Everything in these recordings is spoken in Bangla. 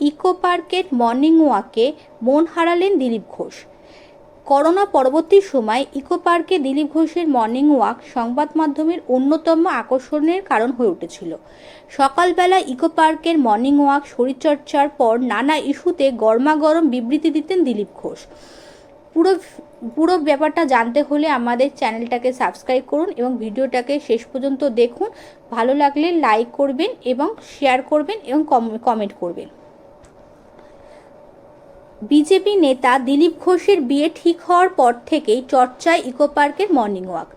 ইকো পার্কের মর্নিং ওয়াকে মন হারালেন দিলীপ ঘোষ। করোনা পরবর্তী সময় ইকো পার্কে দিলীপ ঘোষের মর্নিং ওয়াক সংবাদ মাধ্যমের অন্যতম আকর্ষণের কারণ হয়ে উঠেছিল। সকালবেলা ইকো পার্কের মর্নিং ওয়াক শরীরচর্চার পর নানা ইস্যুতে গরমাগরম বিবৃতি দিতেন দিলীপ ঘোষ। পুরো পুরো ব্যাপারটা জানতে হলে আমাদের চ্যানেলটাকে সাবস্ক্রাইব করুন এবং ভিডিওটাকে শেষ পর্যন্ত দেখুন। ভালো লাগলে লাইক করবেন এবং শেয়ার করবেন এবং কমেন্ট করবেন। বিজেপি নেতা দিলীপ ঘোষের বিয়ে ঠিক হওয়ার পর থেকেই চর্চায় ইকো পার্কের মর্নিং ওয়াক।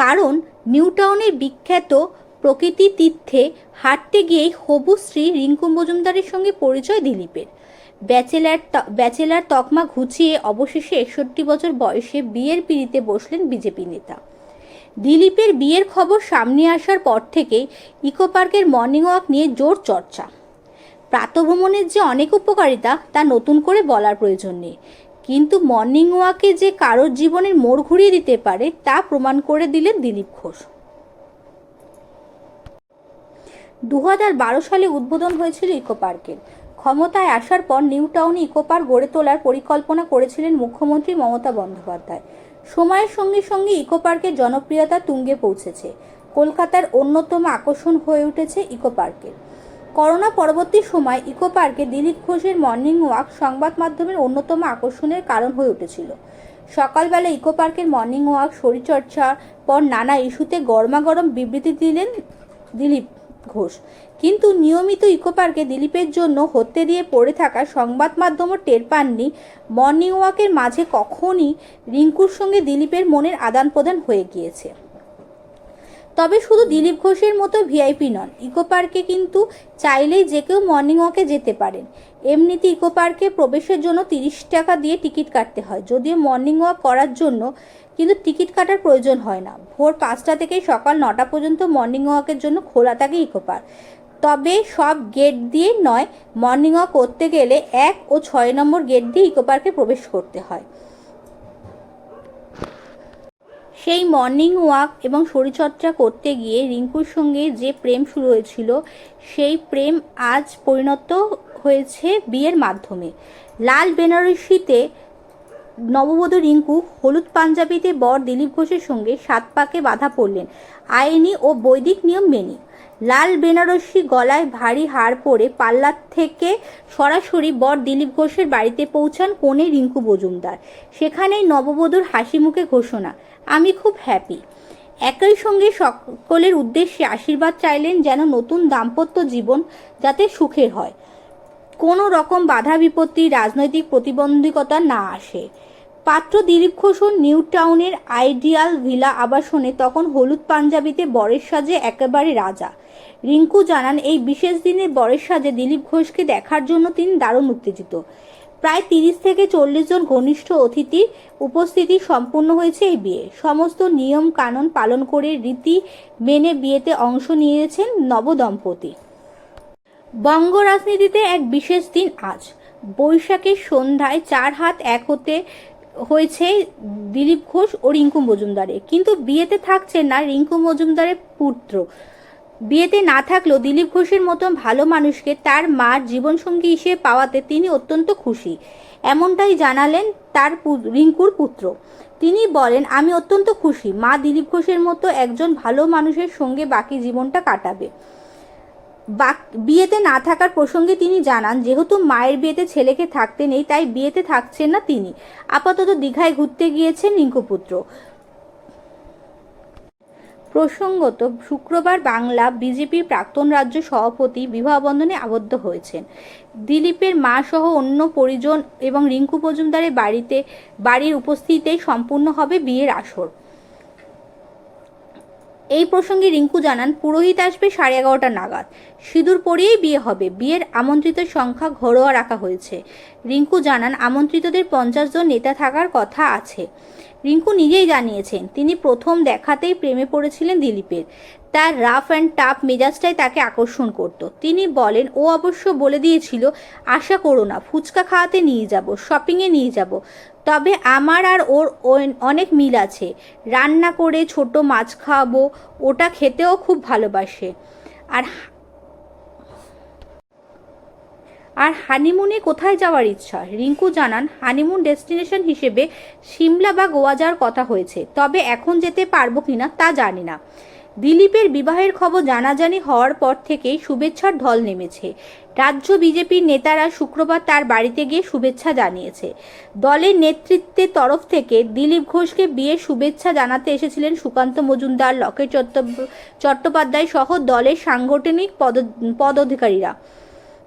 কারণ নিউটাউনের বিখ্যাত প্রকৃতি তীর্থে হাঁটতে গিয়েই হবু শ্রী রিঙ্কু মজুমদারের সঙ্গে পরিচয় দিলীপের। ব্যাচেলার ব্যাচেলার তকমা ঘুচিয়ে অবশেষে একষট্টি বছর বয়সে বিয়ের পিড়িতে বসলেন বিজেপি নেতা। দিলীপের বিয়ের খবর সামনে আসার পর থেকেই ইকো পার্কের মর্নিং ওয়াক নিয়ে জোর চর্চা। প্রাতভ্রমণের যে অনেক উপকারিতা, তা নতুন করে বলার প্রয়োজন নেই। কিন্তু মর্নিং ওয়াকে যে কারোর জীবনের মোড় ঘুরিয়ে দিতে পারে, তা প্রমাণ করে দিলেন দিলীপ ঘোষ। দু হাজার বারো সালে উদ্বোধন হয়েছিল ইকো পার্কের। ক্ষমতায় আসার পর নিউ টাউনে ইকো পার্ক গড়ে তোলার পরিকল্পনা করেছিলেন মুখ্যমন্ত্রী মমতা বন্দ্যোপাধ্যায়। সময়ের সঙ্গে সঙ্গে ইকো পার্কের জনপ্রিয়তা তুঙ্গে পৌঁছেছে। কলকাতার অন্যতম আকর্ষণ হয়ে উঠেছে ইকো পার্কের। করোনা পরবর্তী সময় ইকো পার্কে দিলীপ ঘোষের মর্নিং ওয়াক সংবাদ মাধ্যমের অন্যতম আকর্ষণের কারণ হয়ে উঠেছিল। সকালবেলা ইকো পার্কের মর্নিং ওয়াক শরীরচর্চার পর নানা ইস্যুতে গরমাগরম বিবৃতি দিলেন দিলীপ ঘোষ। কিন্তু নিয়মিত ইকো পার্কে দিলীপের জন্য হত্যে দিয়ে পড়ে থাকা সংবাদ মাধ্যমও টের পাননি। মর্নিং ওয়াকের মাঝে কখনই রিঙ্কুর সঙ্গে দিলীপের মনের আদান প্রদান হয়ে গিয়েছে। তবে শুধু দিলীপ ঘোষের মতো ভিআইপি নন, ইকো পার্কে কিন্তু চাইলেই যে কেউ মর্নিং ওয়াকে যেতে পারেন। এমনিতে ইকো পার্কে প্রবেশের জন্য তিরিশ টাকা দিয়ে টিকিট কাটতে হয়, যদিও মর্নিং ওয়াক করার জন্য কিন্তু টিকিট কাটার প্রয়োজন হয় না। ভোর পাঁচটা থেকে সকাল নটা পর্যন্ত মর্নিং ওয়াকের জন্য খোলা থাকে ইকো পার্ক। তবে সব গেট দিয়ে নয়, মর্নিং ওয়াক করতে গেলে এক ও ছয় নম্বর গেট দিয়ে ইকো পার্কে প্রবেশ করতে হয়। সেই মর্নিং ওয়াক এবং শরীরচর্চা করতে গিয়ে রিঙ্কুর সঙ্গে যে প্রেম শুরু হয়েছিল, সেই প্রেম আজ পরিণত হয়েছে বিয়ের মাধ্যমে। লাল বেনারসিতে নববধূ রিঙ্কু হলুদ পাঞ্জাবিতে বর দিলীপ ঘোষের সঙ্গে সাত পাকে বাধা পড়লেন। আইনি ও বৈদিক নিয়ম মেনে। লাল বেনারসি গলায় ভারী হার পরে পাল্লার থেকে সরাসরি বর দিলীপ ঘোষের বাড়িতে পৌঁছান কনে রিঙ্কু মজুমদার। সেখানেই নববধূর হাসি মুখে ঘোষণা, আমি খুব হ্যাপি একই সঙ্গে সকলের উদ্দেশ্যে আশীর্বাদ চাইলেন যেন নতুন দাম্পত্য জীবন যাতে সুখের হয়। কোনো রকম বাধা বিপত্তি রাজনৈতিক প্রতিবন্ধকতা না আসে। পাত্র দিলীপ ঘোষণ নিউ টাউনের আইডিয়াল ভিলা আবাসনে তখন হলুদ পাঞ্জাবিতে বরের সাজে একেবারে রাজা। রিঙ্কু জানান, এই বিশেষ দিনে বরের সাজে দিলীপ ঘোষকে দেখার জন্য তিনি দারুণ উত্তেজিত। প্রায় তিরিশ থেকে চল্লিশ জন ঘনিষ্ঠ অতিথি উপস্থিতি সম্পূর্ণ হয়েছে এই বিয়ে। সমস্ত নিয়ম কানুন পালন করে রীতি মেনে বিয়েতে অংশ নিয়েছেন নবদম্পতি। বঙ্গ রাজনীতিতে এক বিশেষ দিন আজ। বৈশাখের সন্ধ্যায় চার হাত এক হতে হয়েছে দিলীপ ঘোষ ও রিঙ্কু মজুমদারের। কিন্তু বিয়েতে থাকছে না রিঙ্কু মজুমদারের পুত্র। বিয়েতে না থাকলেও দিলীপ ঘোষের মতন ভালো মানুষকে তার মার জীবনসঙ্গী হিসেবে পাওয়াতে তিনি অত্যন্ত খুশি। এমনটাই জানালেন তার রিঙ্কুর পুত্র। তিনি বলেন, আমি অত্যন্ত খুশি। মা দিলীপ ঘোষের মতো একজন ভালো মানুষের সঙ্গে বাকি জীবনটা কাটাবে। বিয়েতে না থাকার প্রসঙ্গে তিনি জানান, যেহেতু মায়ের বিয়েতে ছেলেকে থাকতে নেই, তাই বিয়েতে থাকছেন না তিনি। আপাতত দীঘায় ঘুরতে গিয়েছেন রিঙ্কুপুত্র। প্রসঙ্গত, শুক্রবার বাংলা বিজেপির প্রাক্তন রাজ্য সভাপতি বিবাহ বন্ধনে আবদ্ধ হয়েছেন। দিলীপের মা সহ অন্য পরিজন এবং রিঙ্কু মজুমদারের বাড়িতে বাড়ির উপস্থিতিতেই সম্পূর্ণ হবে বিয়ের আসর। এই প্রসঙ্গে রিঙ্কু জানান, পুরোহিত আসবে সাড়ে এগারোটা নাগাদ। সিঁদুর পরিয়েই বিয়ে হবে। বিয়ের আমন্ত্রিত সংখ্যা ঘরোয়া রাখা হয়েছে। রিঙ্কু জানান, আমন্ত্রিতদের পঞ্চাশ জন নেতা থাকার কথা আছে। রিঙ্কু নিজেই জানিয়েছেন, তিনি প্রথম দেখাতেই প্রেমে পড়েছিলেন দিলীপের। তার রাফ অ্যান্ড টাফ মেজাজটাই তাকে আকর্ষণ করত। তিনি বলেন, ও অবশ্য বলে দিয়েছিল, আশা করো না, ফুচকা খাওয়াতে নিয়ে যাব, শপিংয়ে নিয়ে যাব। তবে আমার আর ওর অনেক মিল আছে। রান্না করে ছোট মাছ খাওয়াবো, ওটা খেতেও খুব ভালোবাসে। আর আর হানিমুনে কোথায় যাওয়ার ইচ্ছা? রিঙ্কু জানান, হানিমুন ডেস্টিনেশন হিসেবে সিমলা বা গোয়া যাওয়ার কথা হয়েছে, তবে এখন যেতে পারব কিনা তা জানি না। দিলীপের বিবাহের খবর জানাজানি হওয়ার পর থেকেই শুভেচ্ছার ঢল নেমেছে। রাজ্য বিজেপির নেতারা শুক্রবার তার বাড়িতে গিয়ে শুভেচ্ছা জানিয়েছে। দলের নেতৃত্বের তরফ থেকে দিলীপ ঘোষকে বিয়ের শুভেচ্ছা জানাতে এসেছিলেন সুকান্ত মজুমদার, লকেট চট্টোপ- চট্টোপাধ্যায় সহ দলের সাংগঠনিক পদ, পদাধিকারীরা।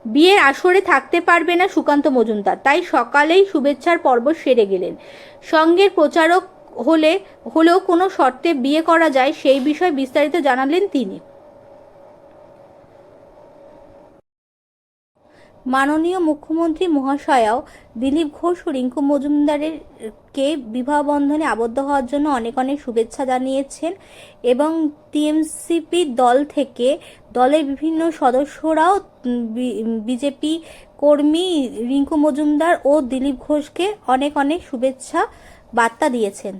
বিয়ের আসরে থাকতে পারবে না সুকান্ত মজুমদার। তাই সকালেই শুভেচ্ছার পর্ব সেরে গেলেন। সঙ্গের প্রচারক হলে, হলেও কোনো শর্তে বিয়ে করা যায় সেই বিষয়ে বিস্তারিত জানালেন তিনি। মাননীয় মুখ্যমন্ত্রী মহাশয়াও দিলীপ ঘোষ ও রিঙ্কু মজুমদারের কে বিবাহ বন্ধনে আবদ্ধ হওয়ার জন্য অনেক অনেক শুভেচ্ছা জানিয়েছেন এবং টিএমসিপি দল থেকে দলের বিভিন্ন সদস্যরাও বিজেপি কর্মী রিঙ্কু মজুমদার ও দিলীপ ঘোষকে অনেক অনেক শুভেচ্ছা বার্তা দিয়েছেন।